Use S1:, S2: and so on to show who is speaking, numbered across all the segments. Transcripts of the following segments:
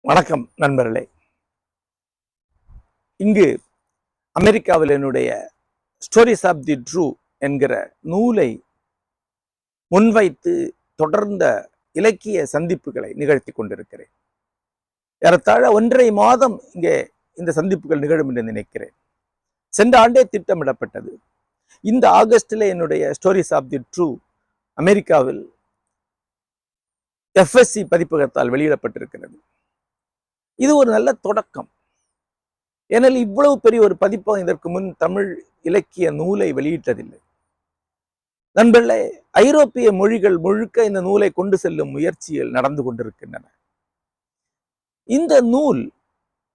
S1: வணக்கம் நண்பர்களே. இங்கு அமெரிக்காவில் என்னுடைய ஸ்டோரிஸ் ஆஃப் தி ட்ரூ என்கிற நூலை முன்வைத்து தொடர்ந்த இலக்கிய சந்திப்புகளை நிகழ்த்தி கொண்டிருக்கிறேன். ஏறத்தாழ ஒன்றரை மாதம் இங்கே இந்த சந்திப்புகள் நிகழும் என்று நினைக்கிறேன். சென்ற ஆண்டே திட்டமிடப்பட்டது. இந்த ஆகஸ்டில் என்னுடைய ஸ்டோரிஸ் ஆஃப் தி ட்ரூ அமெரிக்காவில் எஃப்எஸ்சி பதிப்பகத்தால் வெளியிடப்பட்டிருக்கிறது. இது ஒரு நல்ல தொடக்கம். ஏனால் இவ்வளவு பெரிய ஒரு பதிப்பகம் இதற்கு முன் தமிழ் இலக்கிய நூலை வெளியிட்டதில்லை. நண்பர்களே ஐரோப்பிய மொழிகள் முழுக்க இந்த நூலை கொண்டு செல்லும் முயற்சிகள் நடந்து கொண்டிருக்கின்றன. இந்த நூல்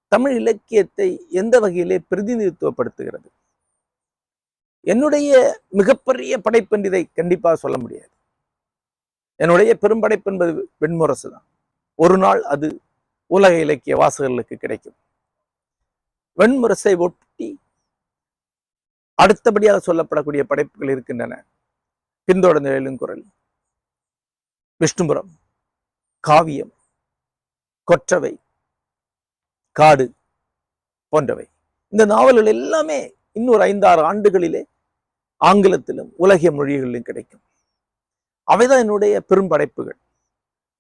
S1: தமிழ் இலக்கியத்தை எந்த வகையிலே பிரதிநிதித்துவப்படுத்துகிறது? என்னுடைய மிகப்பெரிய படைப்பு இதை கண்டிப்பாக சொல்ல முடியாது. என்னுடைய பெரும்படைப்பு என்பது வெண்முரசு தான். ஒரு நாள் அது உலக இலக்கிய வாசகர்களுக்கு கிடைக்கும். வெண்முரசை ஒட்டி அடுத்தபடியாக சொல்லப்படக்கூடிய படைப்புகள் இருக்கின்றன. பின்தொடர்ந்த எழுங்குரல் விஷ்ணுபுரம் காவியம் கொற்றவை காடு போன்றவை. இந்த நாவல்கள் எல்லாமே இன்னொரு ஐந்தாறு ஆண்டுகளிலே ஆங்கிலத்திலும் உலகிய மொழிகளிலும் கிடைக்கும். அவைதான் என்னுடைய பெரும்படைப்புகள்.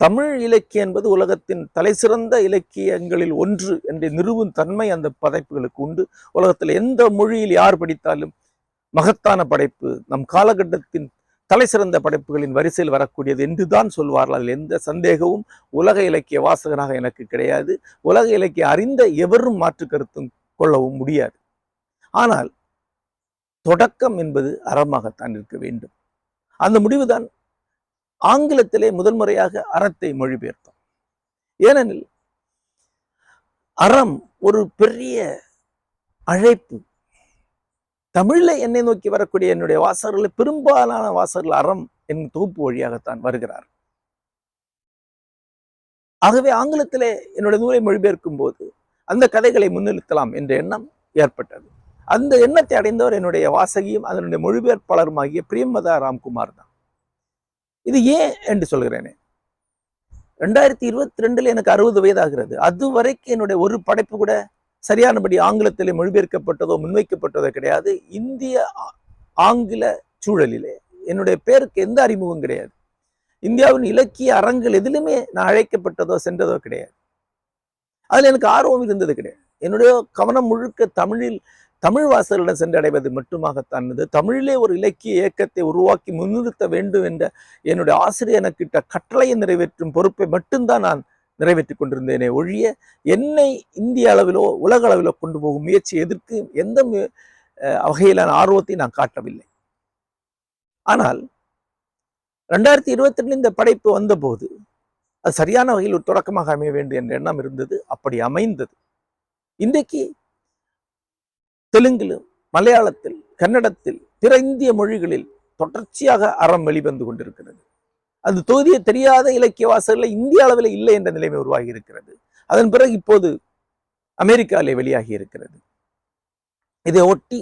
S1: தமிழ் இலக்கியம் என்பது உலகத்தின் தலைசிறந்த இலக்கியங்களில் ஒன்று என்று நிறுவும் தன்மை அந்த படைப்புகளுக்கு உண்டு. உலகத்தில் எந்த மொழியில் யார் படித்தாலும் மகத்தான படைப்பு நம் காலகட்டத்தின் தலைசிறந்த படைப்புகளின் வரிசையில் வரக்கூடியது என்றுதான் சொல்வார்கள். அதில் எந்த சந்தேகமும் உலக இலக்கிய வாசகனாக எனக்கு கிடையாது. உலக இலக்கிய அறிந்த எவரும் மாற்று கருத்தும் கொள்ளவும் முடியாது. ஆனால் தொடக்கம் என்பது அறமாகத்தான் இருக்க வேண்டும். அந்த முடிவுதான் ஆங்கிலத்திலே முதல் முறையாக அறத்தை மொழிபெயர்த்தோம். ஏனெனில் அறம் ஒரு பெரிய அழைப்பு. தமிழ்ல என்னை நோக்கி வரக்கூடிய என்னுடைய வாசகர்கள் பெரும்பாலான வாசகர்கள் அறம் என் தொகுப்பு வழியாகத்தான் வருகிறார் ஆகவே ஆங்கிலத்திலே என்னுடைய நூலை மொழிபெயர்க்கும் போது அந்த கதைகளை முன்னிறுத்தலாம் என்ற எண்ணம் ஏற்பட்டது. அந்த எண்ணத்தை அடைந்தவர் என்னுடைய வாசகியும் அதனுடைய மொழிபெயர்ப்பாளருமாகிய பிரியமதா ராம்குமார் தான். இது ஏன் என்று சொல்கிறேனே. ரெண்டாயிரத்தி இருபத்தி ரெண்டுல எனக்கு அறுபது வயதாகிறது. அது வரைக்கும் என்னுடைய ஒரு படைப்பு கூட சரியானபடி ஆங்கிலத்திலே மொழிபெயர்க்கப்பட்டதோ முன்வைக்கப்பட்டதோ கிடையாது. இந்திய ஆங்கில சூழலிலே. என்னுடைய பேருக்கு எந்த அறிமுகம் கிடையாது. இந்தியாவின் இலக்கிய அரங்கில் எதிலுமே நான் அழைக்கப்பட்டதோ சென்றதோ கிடையாது. அதுல எனக்கு ஆர்வம் இருந்தது கிடையாது. என்னுடைய கவனம் முழுக்க தமிழில் தமிழ் வாசகர்களிடம் சென்றடைவது மட்டுமாகத்தான் இருந்தது தமிழிலே ஒரு இலக்கிய இயக்கத்தை உருவாக்கி முன்னிறுத்த வேண்டும் என்ற என்னுடைய ஆசிரியர் எனக்கிட்ட கட்டளையை நிறைவேற்றும் பொறுப்பை மட்டும்தான் நான் நிறைவேற்றி கொண்டிருந்தேனே ஒழிய என்னை இந்திய அளவிலோ உலக அளவிலோ கொண்டு போகும் முயற்சி எதற்கு எந்த வகையிலான ஆர்வத்தை நான் காட்டவில்லை. ஆனால் ரெண்டாயிரத்தி இருபத்தி ரெண்டு இந்த படைப்பு வந்தபோது அது சரியான வகையில் ஒரு தொடக்கமாக அமைய வேண்டும் என்ற எண்ணம் இருந்தது. அப்படி அமைந்தது. இன்றைக்கு தெலுங்கிலும் மலையாளத்தில் கன்னடத்தில் பிற இந்திய மொழிகளில் தொடர்ச்சியாக அறம் வெளிவந்து கொண்டிருக்கிறது. அது தொகுதியை தெரியாத இலக்கிய வாசகர்கள் இந்திய அளவில் இல்லை என்ற நிலைமை உருவாகி இருக்கிறது அதன் பிறகு இப்போது அமெரிக்காவிலே வெளியாகி இருக்கிறது இதை ஒட்டி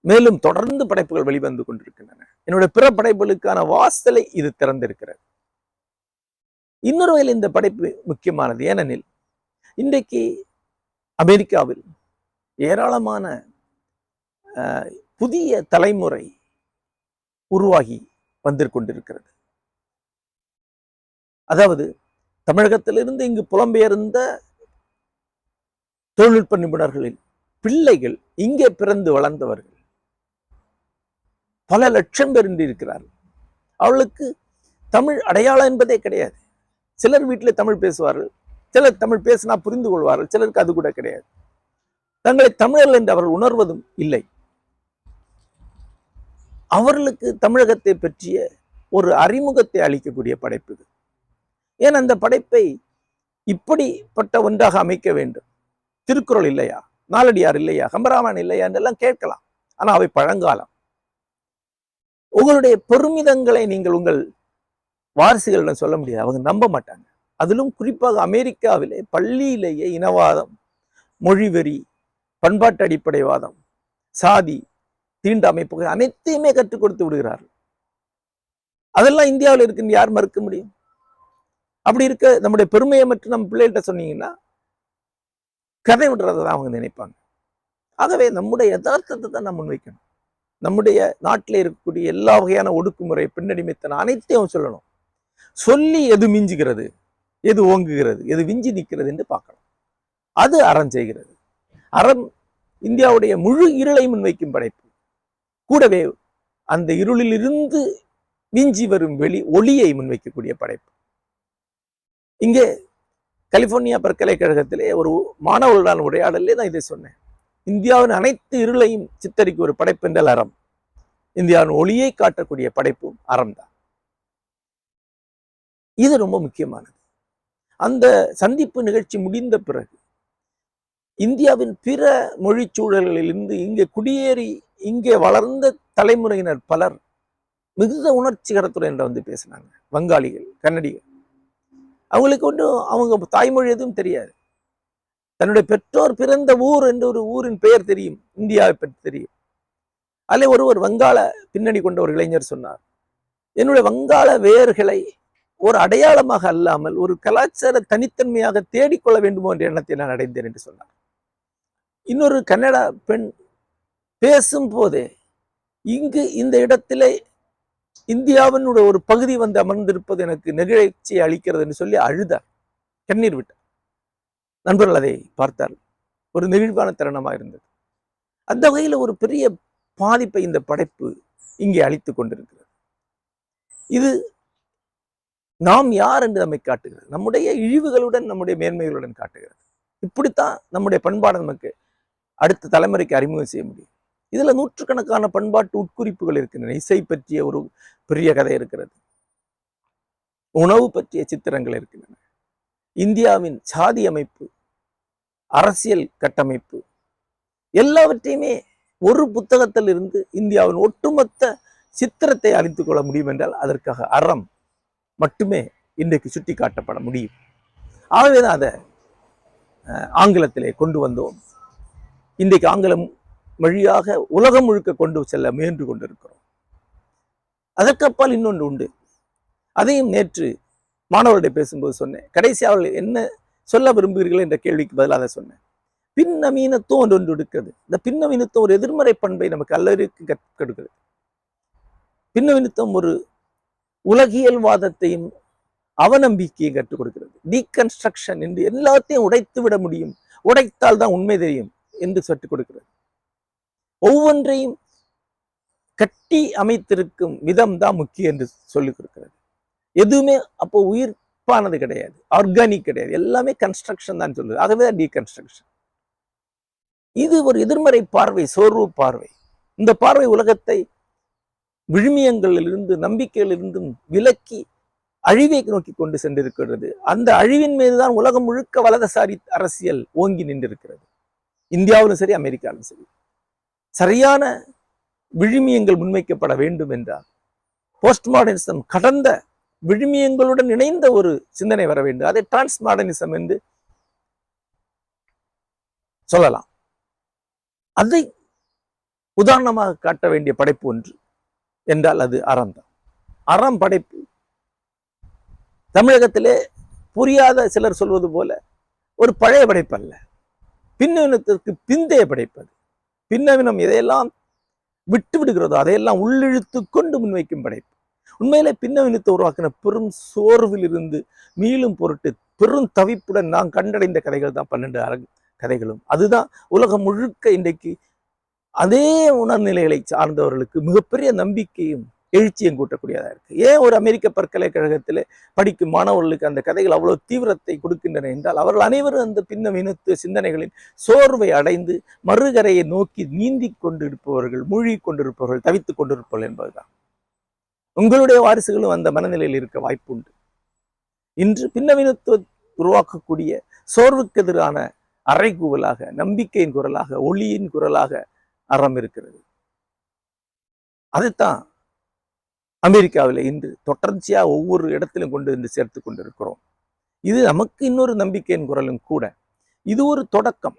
S1: மேலும் தொடர்ந்து படைப்புகள் வெளிவந்து கொண்டிருக்கின்றன. என்னுடைய பிற படைப்புகளுக்கான வாசலை இது திறந்திருக்கிறது. இன்னொரு வகையில் இந்த படைப்பு முக்கியமானது. ஏனெனில் இன்றைக்கு அமெரிக்காவில் ஏராளமான புதிய தலைமுறை உருவாகி வந்து கொண்டிருக்கிறது அதாவது தமிழகத்திலிருந்து இங்கு புலம்பெயர்ந்த தொழில்நுட்ப நிபுணர்களில் பிள்ளைகள் இங்கே பிறந்து வளர்ந்தவர்கள். பல லட்சம் பேர் இருக்கிறார்கள். அவளுக்கு தமிழ் அடையாளம் என்பதே கிடையாது. சிலர் வீட்டில் தமிழ் பேசுவார்கள் சிலர் தமிழ் பேசினா புரிந்து கொள்வார்கள் சிலருக்கு அது கூட கிடையாது. தங்களை தமிழர்கள் என்று அவர்கள் உணர்வதும் இல்லை. அவர்களுக்கு தமிழகத்தை பற்றிய ஒரு அறிமுகத்தை அளிக்கக்கூடிய படைப்பு இது. ஏன் அந்த படைப்பை இப்படிப்பட்ட ஒன்றாக அமைக்க வேண்டும்? திருக்குறள் இல்லையா? நாலடியார் இல்லையா? கம்பராமாயணம் இல்லையா? என்றெல்லாம் கேட்கலாம். ஆனா அவை பழங்காலம். உங்களுடைய பெருமிதங்களை நீங்கள் உங்கள் வாரிசுகளிடம் சொல்ல முடியாது. அவங்க நம்ப மாட்டாங்க. அதிலும் குறிப்பாக அமெரிக்காவிலே பள்ளியிலேயே இனவாதம் மொழிவெறி பண்பாட்டு அடிப்படைவாதம் சாதி தீண்டாமை புகை அனைத்தையுமே கற்றுக் கொடுத்து விடுகிறார்கள். அதெல்லாம் இந்தியாவில் இருக்குன்னு யார் மறுக்க முடியும்? அப்படி இருக்க நம்முடைய பெருமையை மட்டும் நம்ம பிள்ளைகிட்ட சொன்னீங்கன்னா கதை விடுறதை தான் அவங்க நினைப்பாங்க. ஆகவே நம்முடைய யதார்த்தத்தை தான் நம்ம முன்வைக்கணும். நம்முடைய நாட்டில் இருக்கக்கூடிய எல்லா வகையான ஒடுக்குமுறை பின்னடிமைத்தனம் அனைத்தையும் சொல்லணும். சொல்லி எது மிஞ்சுகிறது எது ஓங்குகிறது எது விஞ்சி நிற்கிறது என்று பார்க்கணும். அது அறம் செய்கிறது. அறம் இந்தியாவுடைய முழு இருளை முன்வைக்கும் படைப்பு. கூடவே அந்த இருளிலிருந்து விஞ்சி வரும் வெளி ஒளியை முன்வைக்கக்கூடிய படைப்பு. இங்கே கலிபோர்னியா பல்கலைக்கழகத்திலே ஒரு மாணவர்களுடன் உரையாடலே நான் இதை சொன்னேன். இந்தியாவின் அனைத்து இருளையும் சித்தரிக்கும் ஒரு படைப்பு என்றால் அறம். இந்தியாவின் ஒளியை காட்டக்கூடிய படைப்பும் அறம் தான். இது ரொம்ப முக்கியமானது. அந்த சந்திப்பு நிகழ்ச்சி முடிந்த பிறகு இந்தியாவின் பிற மொழி சூழல்களிலிருந்து இங்கே குடியேறி இங்கே வளர்ந்த தலைமுறையினர் பலர் மிகுந்த உணர்ச்சிகரத்துடன் என்ற வந்து பேசினாங்க. வங்காளிகள் கன்னடிகள். அவங்களுக்கு ஒன்றும் அவங்க தாய்மொழி எதுவும் தெரியாது. தன்னுடைய பெற்றோர் பிறந்த ஊர் என்ற ஒரு ஊரின் பெயர் தெரியும். இந்தியாவை பற்றி தெரியும். அதில் ஒருவர் வங்காள பின்னணி கொண்ட ஒரு இளைஞர் சொன்னார். என்னுடைய வங்காள வேர்களை ஒரு அடையாளமாக அல்லாமல் ஒரு கலாச்சார தனித்தன்மையாக தேடிக்கொள்ள வேண்டுமோ என்ற எண்ணத்தை நான் அடைந்தேன் என்று சொன்னார். இன்னொரு கன்னடா பெண் பேசும் போதே இங்கு இந்த இடத்திலே இந்தியாவினுடைய ஒரு பகுதி வந்து அமர்ந்திருப்பது எனக்கு நெகிழ்ச்சியை அளிக்கிறது என்று சொல்லி அழுதார். கண்ணீர் விட்டார். நண்பர்கள் அதை பார்த்தார் ஒரு நெகிழ்வான தருணமாக இருந்தது. அந்த வகையில் ஒரு பெரிய பாதிப்பை இந்த படைப்பு இங்கே அளித்து கொண்டிருக்கிறது. இது நாம் யார் என்று நம்மை காட்டுகிறது. நம்முடைய இழிவுகளுடன் நம்முடைய மேன்மைகளுடன் காட்டுகிறது. இப்படித்தான் நம்முடைய பண்பாடு நமக்கு அடுத்த தலைமுறைக்கு அறிமுகம் செய்ய முடியும். இதுல நூற்றுக்கணக்கான பண்பாட்டு உட்குறிப்புகள் இருக்கின்றன. இசை பற்றிய ஒரு பெரிய கதை இருக்கிறது. உணவு பற்றிய சித்திரங்கள் இருக்கின்றன. இந்தியாவின் சாதி அமைப்பு அரசியல் கட்டமைப்பு எல்லாவற்றையுமே ஒரு புத்தகத்தில் இருந்து இந்தியாவின் ஒட்டுமொத்த சித்திரத்தை அறிந்து கொள்ள முடியும் என்றால் அதற்காக அறம் மட்டுமே இன்றைக்கு சுட்டி காட்டப்பட முடியும். ஆகவே தான் அதை அஹ், ஆங்கிலத்திலே கொண்டு வந்தோம். இன்றைக்கு ஆங்கிலம் வழியாக உலகம் முழுக்க கொண்டு செல்ல முயன்று கொண்டிருக்கிறோம். அதற்கப்பால் இன்னொன்று உண்டு. அதையும் நேற்று மாணவர்களிடம் பேசும்போது சொன்னேன். கடைசி அவர்கள் என்ன சொல்ல விரும்புகிறீர்கள் என்ற கேள்விக்கு பதிலாக சொன்னேன். பின்னவீனத்துவம் ஒன்று ஒன்று இருக்கிறது. இந்த பின்னவீனத்துவம் ஒரு எதிர்மறை பண்பை நமக்கு அல்லருக்கு கற்கெடுக்கிறது பின்னவீனத்துவம் ஒரு உலகியல்வாதத்தையும் அவநம்பிக்கையும் கற்றுக் கொடுக்கிறது. டீகன்ஸ்ட்ரக்ஷன் என்று எல்லாத்தையும் உடைத்து விட முடியும். உடைத்தால் தான் உண்மை தெரியும். என்று சற்று கொடுக்கிறது. ஒவ்வொன்றையும் கட்டி அமைத்திருக்கும் விதம் தான் முக்கியம் என்று சொல்லிக் கொடுக்கிறது. எதுவுமே அப்போ உயிர்ப்பானது கிடையாது. ஆர்கானிக் கிடையாது. எல்லாமே கன்ஸ்ட்ரக்ஷன் தான் சொல்லுது. ஆகவே தான் டீகன்ஸ்ட்ரக்ஷன் இது ஒரு எதிர்மறை பார்வை சோர்வு பார்வை. இந்த பார்வை உலகத்தை விழுமியங்களிலிருந்து நம்பிக்கையிலிருந்தும் விலக்கி அழிவை நோக்கி கொண்டு சென்றிருக்கிறது. அந்த அழிவின் மீதுதான் உலகம் முழுக்க வலதுசாரி அரசியல் ஓங்கி நின்றிருக்கிறது. இந்தியாவிலும் சரி அமெரிக்காவிலும் சரி. சரியான விழுமியங்கள் முன்வைக்கப்பட வேண்டும் என்றால் போஸ்ட் மாடர்னிசம் கடந்த விழுமியங்களுடன் இணைந்த ஒரு சிந்தனை வர வேண்டும். அதை டிரான்ஸ் மாடர்னிசம் என்று சொல்லலாம். அதை உதாரணமாக காட்ட வேண்டிய படைப்பு ஒன்று என்றால் அது அறம் தான். அறம் படைப்பு. தமிழகத்திலே புரியாத சிலர் சொல்வது போல ஒரு பழைய படைப்பு அல்ல. பின்னவினத்திற்கு பிந்தைய படைப்பது. பின்னவினம் எதையெல்லாம் விட்டு விடுகிறதோ அதையெல்லாம் உள்ளிழுத்து கொண்டு முன்வைக்கும் படைப்பு. உண்மையிலே பின்னவினத்தை உருவாக்கின பெரும் சோர்வில் இருந்து மீளும் பொருட்டு பெரும் தவிப்புடன் நான் கண்டடைந்த கதைகள் தான் பன்னெண்டு அர கதைகளும். அதுதான் உலகம் முழுக்க இன்றைக்கு அதே உணர்நிலைகளை சார்ந்தவர்களுக்கு மிகப்பெரிய நம்பிக்கையும் எழுச்சியும் கூட்டக்கூடியதாக இருக்கு. ஏன் ஒரு அமெரிக்க பல்கலைக்கழகத்தில் படிக்கும் மாணவர்களுக்கு அந்த கதைகள் அவ்வளவு தீவிரத்தை கொடுக்கின்றன என்றால் அவர்கள் அனைவரும் அந்த பின்னவீனத்து சிந்தனைகளின் சோர்வை அடைந்து மறுகரையை நோக்கி நீந்தி கொண்டிருப்பவர்கள் மூழ்கி கொண்டிருப்பவர்கள் தவித்துக் கொண்டிருப்பவர்கள் என்பதுதான். உங்களுடைய வாரிசுகளும் அந்த மனநிலையில் இருக்க வாய்ப்பு உண்டு. இன்று பின்னவினத்துவ உருவாக்கக்கூடிய சோர்வுக்கு எதிரான அறைகூவலாக நம்பிக்கையின் குரலாக ஒளியின் குரலாக அறம் இருக்கிறது. அதைத்தான் அமெரிக்காவில் இன்று தொடர்ச்சியா ஒவ்வொரு இடத்திலும் கொண்டு வந்து சேர்த்து கொண்டிருக்கிறோம். இது நமக்கு இன்னொரு நம்பிக்கையின் குரலும் கூட. இது ஒரு தொடக்கம்.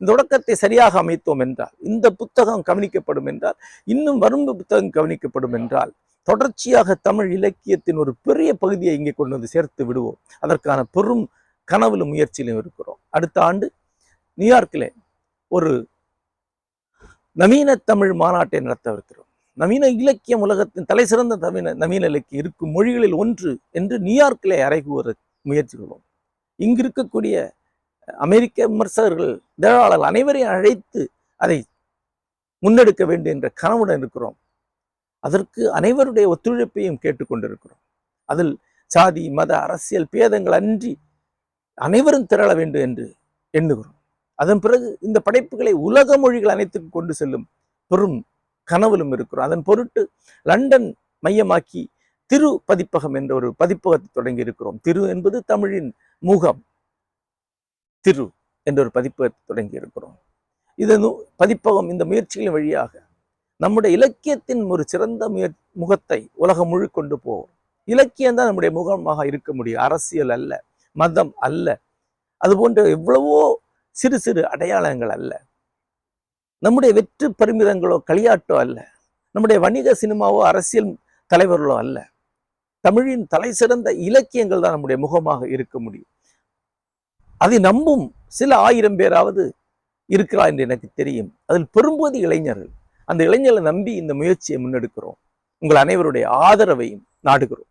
S1: இந்த தொடக்கத்தை சரியாக அமைத்தோம் என்றால் இந்த புத்தகம் கவனிக்கப்படும் என்றால் இன்னும் வரும் புத்தகம் கவனிக்கப்படும் என்றால் தொடர்ச்சியாக தமிழ் இலக்கியத்தின் ஒரு பெரிய பகுதியை இங்கே கொண்டு வந்து சேர்த்து விடுவோம். அதற்கான பெரும் கனவிலும் முயற்சியிலும் இருக்கிறோம். அடுத்த ஆண்டு நியூயார்க்கில் ஒரு நவீன தமிழ் மாநாட்டை நடத்தவிருக்கிறோம் நவீன இலக்கியம் உலகத்தின் தலை சிறந்த நவீன நவீன இலக்கியம் இருக்கும் மொழிகளில் ஒன்று என்று நியூயார்க்கிலே அறைகூற முயற்சி கொள்வோம் இங்கு இருக்கக்கூடிய அமெரிக்க விமர்சகர்கள் இதழாளர்கள் அனைவரையும் அழைத்து அதை முன்னெடுக்க வேண்டும் என்ற கனவுடன் இருக்கிறோம். அதற்கு அனைவருடைய ஒத்துழைப்பையும் கேட்டுக்கொண்டிருக்கிறோம். அதில் சாதி மத அரசியல் பேதங்கள் அன்றி அனைவரும் திரள வேண்டும் என்று எண்ணுகிறோம். அதன் பிறகு இந்த படைப்புகளை உலக மொழிகள் அனைத்துக்கும் கொண்டு செல்லும் பெரும் கனவிலும் இருக்கிறோம். அதன் பொருட்டு லண்டன் மையமாக்கி திரு பதிப்பகம் என்ற ஒரு பதிப்பகத்தை தொடங்கி இருக்கிறோம். திரு என்பது தமிழின் முகம். திரு என்ற ஒரு பதிப்பகத்தை தொடங்கி இருக்கிறோம். இது பதிப்பகம் இந்த முயற்சிகளின் வழியாக நம்முடைய இலக்கியத்தின் ஒரு சிறந்த முயற் முகத்தை உலகம் முழு கொண்டு போவோம் இலக்கியம் தான் நம்முடைய முகமாக இருக்க முடியும். அரசியல் அல்ல மதம் அல்ல. அது போன்ற எவ்வளவோ சிறு சிறு அடையாளங்கள் அல்ல. நம்முடைய வெற்று பரிமிதங்களோ களியாட்டோ அல்ல. நம்முடைய வணிக சினிமாவோ அரசியல் தலைவர்களோ அல்ல. தமிழின் தலை சிறந்த இலக்கியங்கள் தான் நம்முடைய முகமாக இருக்க முடியும். அதை நம்பும் சில ஆயிரம் பேராவது இருக்கிறா என்று எனக்கு தெரியும். அதில் பெரும்போது இளைஞர்கள். அந்த இளைஞர்களை நம்பி இந்த முயற்சியை முன்னெடுக்கிறோம். உங்கள் அனைவருடைய ஆதரவையும் நாடுகிறோம்.